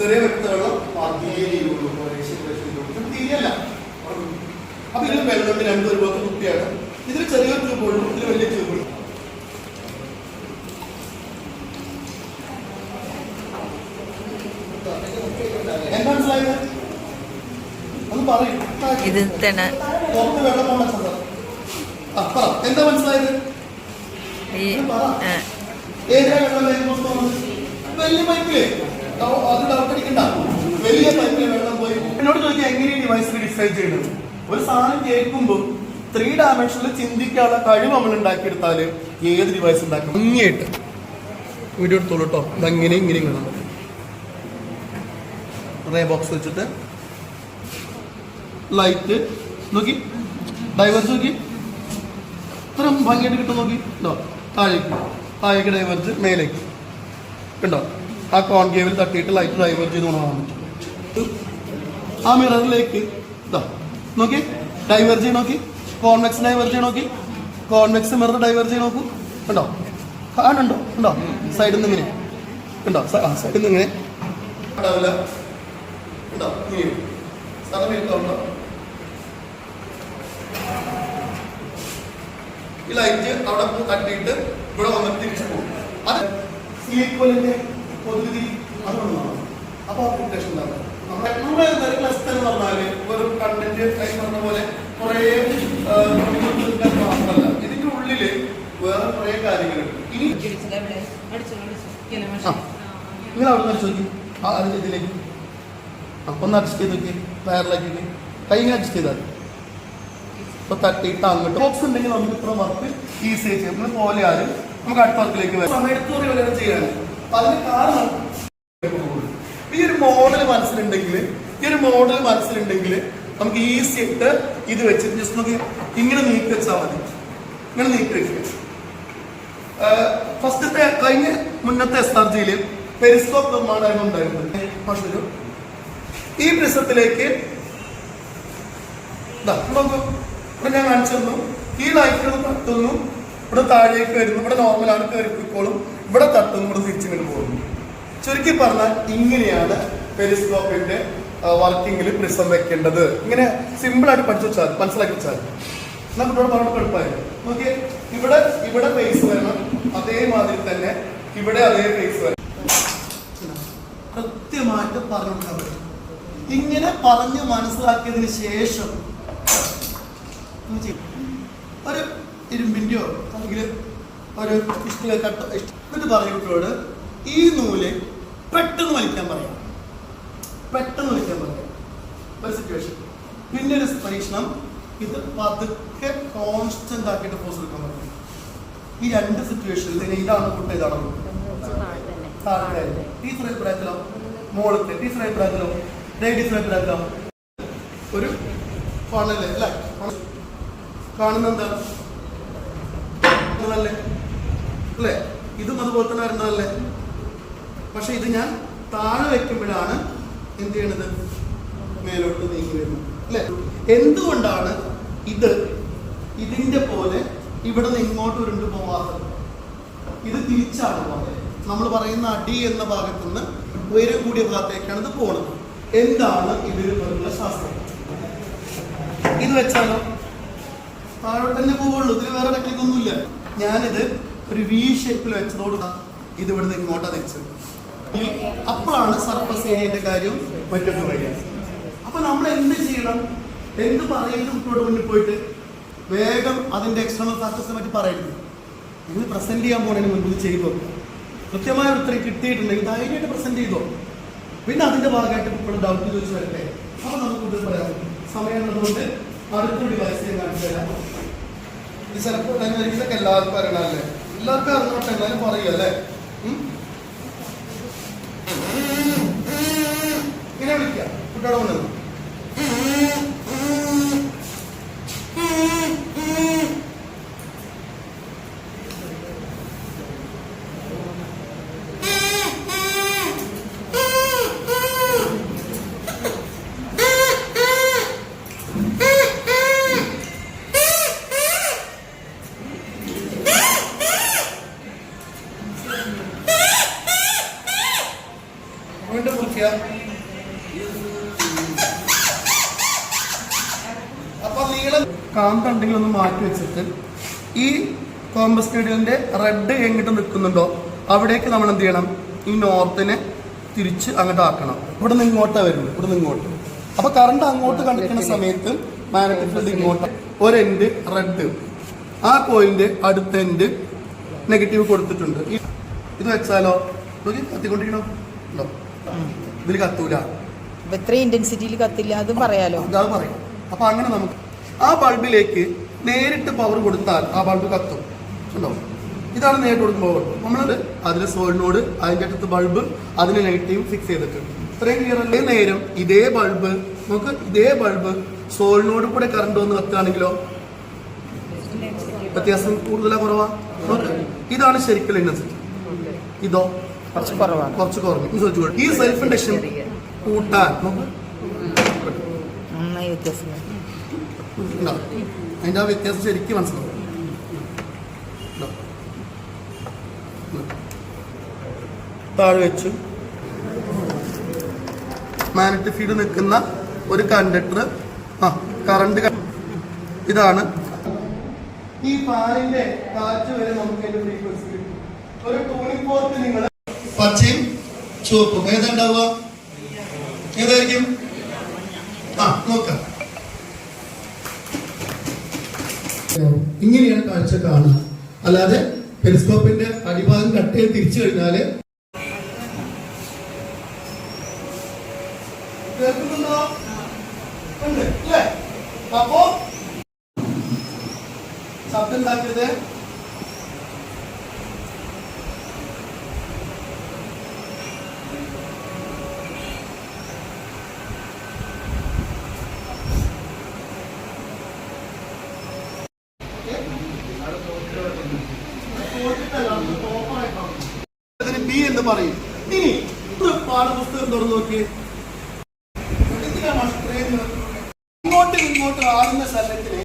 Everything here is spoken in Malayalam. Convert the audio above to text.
ചെറിയ വ്യക്തികളും ചെയ്യുള്ളൂ തീയല്ല അപ്പൊ ഇതിൽ വെള്ളം രണ്ട് ഒരുപോലത്തെ കുപ്പിയാണ് ഇതിൽ ചെറിയൊരു ട്യൂബ് ഉള്ളൂ ഇതിൽ വലിയ ട്യൂബ് ഉള്ളൂ. എന്താ മനസ്സിലായത്? ഒന്ന് ഇത് തന്നെ. എന്താ മനസ്സിലായത്? ഏതിനാ വെള്ളം വലിയ പൈപ്പിലേ. ഡൗ- വലിയ എന്നോട് ചോദിക്കാൻ എങ്ങനെയാണ് ഡിവൈസിൽ ഡിസൈൻ ചെയ്യുന്നത്? ഒരു സാധനം കേൾക്കുമ്പോൾ ത്രീ ഡയമെൻഷനിൽ ചിന്തിക്കാനുള്ള കഴിവ് നമ്മൾ ഉണ്ടാക്കിയെടുത്താൽ ഏത് ഡിവൈസ് ഉണ്ടാക്കും? ഭംഗിയായിട്ട്. വീഡിയോ എടുത്തോളൂ കേട്ടോ. ഇതങ്ങനെ ഇങ്ങനെ വേണം റേ ബോക്സ് വെച്ചിട്ട് ലൈറ്റ് നോക്കി. ഡൈവേഴ്സ് നോക്കി. ഇത്ര ഭംഗിയായിട്ട് കിട്ടും നോക്കി. ഉണ്ടോ താഴേക്ക്. താഴേക്ക് ഡൈവേർജ് മേലേക്ക്. ഉണ്ടോ ആ കോൺകേവിൽ തട്ടിയിട്ട് ലൈറ്റ് ഡൈവേർജ് ചെയ്ത് കൊണ്ടുപോകാൻ പറ്റും ആ മിററിലേക്ക് ഇതാ നോക്കി. ഡൈവേർജ് നോക്കി. കോൺവെക്സ് ഡൈവേർജ് നോക്കി. കോൺവെക്സ് മിറർ ഡൈവേർജ് നോക്കൂ. ഉണ്ടോ കാണുണ്ടോ ഉണ്ടോ സൈഡിൽ നിന്ന് ഇങ്ങനെ. ഉണ്ടോ സൈഡിൽ നിന്ന് ഇങ്ങനെ. ഉണ്ടാവില്ല. ഉണ്ടോ ഇങ്ങനെ. സ്ഥലം ഉണ്ടോ ഈ ലൈറ്റ് അവിടെ തട്ടിയിട്ട് ഇവിടെ വന്നിട്ട് തിരിച്ചു പോകും. അത് സീക്വലിന്റെ പൊതുവിധി അതുകൊണ്ടാണ്. അപ്പൊ ആ പ്രൊട്ടക്ഷൻ ഉണ്ടാവും നമ്മുടെ നമ്മുടെ വെറും കണ്ടന്റ് ടൈം പറഞ്ഞ പോലെ കുറേ മാത്രമല്ല. ഇതിന്റെ ഉള്ളിൽ വേറെ കുറേ കാര്യങ്ങളുണ്ട്. ഇനി. നിങ്ങൾ അവിടെ ആ ഒന്ന് അഡ്ജസ്റ്റ് ചെയ്ത് നോക്കി. വയറിലേക്ക് കൈ അഡ്ജസ്റ്റ് ചെയ്താൽ ഇപ്പൊ തട്ടിയിട്ട് അങ്ങോട്ട്. ബോക്സ് ഉണ്ടെങ്കിൽ നമുക്ക് ഇത്ര വർക്ക് ഈസി ചെയ്യാം. പോലെ ആരും നമുക്ക് അടുത്ത വർക്കിലേക്ക് വരാം. സമയത്ത് വരെ ചെയ്യാണ് അതിന് കാരണം ഈ ഒരു മോഡൽ മനസ്സിലുണ്ടെങ്കിൽ ഈ ഒരു മോഡൽ മനസ്സിലുണ്ടെങ്കിൽ നമുക്ക് ഈസി ആയിട്ട് ഇത് വെച്ചിട്ട് ജസ്റ്റ് നമുക്ക് ഇങ്ങനെ നീക്കി വെച്ചാൽ മതി. ഇങ്ങനെ നീക്കി വെക്കുക. ഫസ്റ്റത്തെ കഴിഞ്ഞ മുന്നത്തെ എസ് ആർ ജിയിൽ പെരിസ്കോപ്പ് നിർമ്മാണമായിരുന്നു ഉണ്ടായിരുന്നത്. പക്ഷേ ഈ പ്രിസത്തിലേക്ക് ഞാൻ കാണിച്ചു തന്നു. ഈ ലൈറ്റുകൾ തട്ടുന്നു. ഇവിടെ താഴേക്ക് വരുന്നു ഇവിടെ നോർമലാണ് കയറി പോയിക്കോളും ഇവിടെ തട്ടുന്നു ഇവിടെ തിരിച്ചിങ്ങനെ പോകുന്നു. ചുരുക്കി പറഞ്ഞാൽ ഇങ്ങനെയാണ് പെരിസ്കോപ്പിന്റെ വർക്കിംഗിൽ പ്രിസം വെക്കേണ്ടത്. ഇങ്ങനെ സിമ്പിൾ ആയിട്ട് പഠിച്ചു വെച്ചാൽ മനസ്സിലാക്കി വെച്ചാൽ. നമുക്ക് ഇവിടെ പറഞ്ഞു എളുപ്പമായിരുന്നു നോക്കിയേ ഇവിടെ ഇവിടെ ഫേസ് വരണം. അതേമാതിരി തന്നെ ഇവിടെ അതേ ഫേസ് വരണം. കൃത്യമായിട്ട് പറഞ്ഞു ഇങ്ങനെ പറഞ്ഞ് മനസ്സിലാക്കിയതിന് ശേഷം. ഒരു ഇരുമ്പിന്റെയോ അല്ലെങ്കിൽ ഒരു ഇഷ്ടിക കട്ട എന്നിട്ട് പറയും കുട്ടിയോട് ഈ നൂൽ പെട്ടെന്ന് വലിക്കാൻ പറയാം. പെട്ടെന്ന് വലിക്കാൻ പറയാം. ഒരു സിറ്റുവേഷൻ പിന്നെ ഒരു പരീക്ഷണം. ഇത് പതുക്കെ കോൺസ്റ്റന്റ് ആക്കിയിട്ട് പോസ് എടുക്കാൻ പറ്റും ഈ രണ്ട് സിറ്റുവേഷനിൽ ഇതാണ് കുട്ടി ഇതാണ് ടീച്ചർ അഭിപ്രായത്തിലോ? മോളത്തെ. ടീച്ചർ അഭിപ്രായത്തിലോ? ടീച്ചർ അഭിപ്രായത്തിലോ? ഒരു ഫണൽ അല്ലേ? കാണുന്ന എന്താ? അല്ലേ അല്ലേ? ഇതും അതുപോലെ തന്നെ വരുന്നതല്ലേ? പക്ഷെ ഇത് ഞാൻ താഴെ വെക്കുമ്പോഴാണ് എന്ത് ചെയ്യണത്? മേലോട്ട് നീങ്ങി വരുന്നത്. അല്ലേ? എന്തുകൊണ്ടാണ് ഇത് ഇതിന്റെ പോലെ ഇവിടെ നിന്ന് ഇങ്ങോട്ട് ഉരുണ്ട് പോവാത്തത്? ഇത് തിരിച്ചാണ് പോകുന്നത് നമ്മൾ പറയുന്ന അടി എന്ന ഭാഗത്തു നിന്ന് ഉയരം കൂടിയ ഭാഗത്തേക്കാണ് ഇത് പോകുന്നത് എന്താണ് ഇതിന് പിറകുള്ള ശാസ്ത്രം? ഇത് വെച്ചാലോ? താഴോട്ട് തന്നെ പോവുള്ളൂ. ഇതിൽ വേറെ ടെക്നിക് ഒന്നുമില്ല. ഞാനിത് ഒരു വി ഷേപ്പിൽ വെച്ചതോട് ഇത് ഇവിടുന്ന് ഇങ്ങോട്ടാ തിരിച്ചത്. ഈ- അപ്പോഴാണ് സർഫസ് ഏരിയന്റെ കാര്യം മറ്റൊന്ന് വരിക അപ്പൊ നമ്മൾ എന്ത് ചെയ്യണം? എന്ത് പറയുന്നു കുട്ടിയോട് മുന്നിൽ പോയിട്ട്? വേഗം അതിന്റെ എക്സ്റ്റേണൽ ഫാക്ടേഴ്സിനെ പറ്റി പറയരുത്. നിങ്ങൾ പ്രസന്റ് ചെയ്യാൻ പോണതിന് മുൻപ് ഇത് ചെയ്തോ കൃത്യമായ ഉത്തരം കിട്ടിയിട്ടുണ്ടെങ്കിൽ ധൈര്യമായിട്ട് പ്രസന്റ് ചെയ്തോ പിന്നെ അതിന്റെ ഭാഗമായിട്ട് ഇപ്പോൾ ഡൗട്ട് ചോദിച്ചു വരട്ടെ? അപ്പൊ നമുക്ക് കൂടുതൽ പറയാം. സമയം ഉള്ളതുകൊണ്ട് അടുത്തൊരു വയസ്സിനെ കാണിച്ചു തരാം. ഇത് ചിലപ്പോൾ ഇതൊക്കെ എല്ലാവർക്കും അറിയണമല്ലേ എല്ലാവർക്കും അറിഞ്ഞോട്ടെ എന്നാലും പറയും അല്ലേ ഉം? ഇങ്ങനെ വിളിക്കാം കുട്ടിയോടെ കൊണ്ടുവന്നു നീളം കാന്തുണ്ടെങ്കിൽ ഒന്ന് മാറ്റി വെച്ചിട്ട് ഈ കോമ്പസ് നീഡിലിന്റെ റെഡ് എങ്ങോട്ട് നിൽക്കുന്നുണ്ടോ അവിടേക്ക് നമ്മൾ എന്ത് ചെയ്യണം? ഈ നോർത്തിനെ തിരിച്ച് അങ്ങോട്ട് ആക്കണം. ഇവിടെ നിന്ന് ഇങ്ങോട്ടാണ് വരുന്നത്. ഇവിടെ നിന്ന് ഇങ്ങോട്ട്. അപ്പൊ കറണ്ട് അങ്ങോട്ട് കണ്ടിരിക്കുന്ന സമയത്ത് മാഗ്നറ്റിക് ഫീൽഡ് ഇങ്ങോട്ട്. ഒരു എൻഡ് റെഡ് ആ പോയിന്റ് അടുത്ത എൻഡ് നെഗറ്റീവ് കൊടുത്തിട്ടുണ്ട്. ഇത് വെച്ചാലോ? കത്തിക്കൊണ്ടിരിക്കണോ? ഉണ്ടോ? ഇതിൽ കത്തൂല. ഇന്റൻസിറ്റിയിൽ കത്തില്ല അതും പറയാലോ? അത് പറയും. അപ്പൊ അങ്ങനെ നമുക്ക് ആ ബൾബിലേക്ക് നേരിട്ട് പവർ കൊടുത്താൽ ആ ബൾബ് കത്തും. ഉണ്ടോ ഇതാണ് നേരിട്ട് കൊടുക്കുമ്പോൾ നമ്മളത് അതിൽ സോളിനോട് അതിന്റെ അടുത്ത് ബൾബ് അതിന് നെഗറ്റീവ് ഫിക്സ് ചെയ്തിട്ടുണ്ട് ഇത്രയും ക്ലിയർ അല്ലേ? നേരം ഇതേ ബൾബ് നമുക്ക് ഇതേ ബൾബ് സോളിനോട് കൂടെ കറണ്ട് വന്ന് കത്തുകയാണെങ്കിലോ? വ്യത്യാസം കൂടുതലാ കുറവാ? ഇതാണ് ശരിക്കുള്ള ഇൻഡൻസിറ്റി ഇതോ? കുറച്ച് കുറവാണ്. കുറച്ച് കുറഞ്ഞു ഈ സെൽഫ് ഇൻഡക്ഷൻ കൂട്ടാൻ നമുക്ക് വ്യത്യാസം ഉണ്ടാവും അതിന്റെ ആ വ്യത്യാസം ശരിക്കും മനസ്സിലാവും? താഴെ വെച്ചു. മാഗ്നറ്റിക് ഫീൽഡ് നിൽക്കുന്ന ഒരു കണ്ടക്ടർ ആ കറണ്ട് ഇതാണ്. ഈ ഫാനിന്റെ കാറ്റ് വരെ നമുക്ക് അതിന്റെ ഫ്രീക്വൻസി കിട്ടും. ഒരു ടൂണിംഗ് പോർട്ട് നിങ്ങൾ പച്ചയും ചുവപ്പും. ഏതാ ഉണ്ടാവുക? ഏതായിരിക്കും? ആ നോക്കാം. ഇങ്ങനെയാണ് കാഴ്ച കാണുക. അല്ലാതെ പെരിസ്കോപ്പിന്റെ അടിഭാഗം കട്ട് ചെയ്ത് തിരിച്ചു അല്ലേ? അപ്പോ ശബ്ദം ഉണ്ടാക്കരുത്. അതിന് ബി എന്ന് പറയും. ഇനി ഇങ്ങോട്ടും ഇങ്ങോട്ടും ആകുന്ന സ്ഥലത്തിന്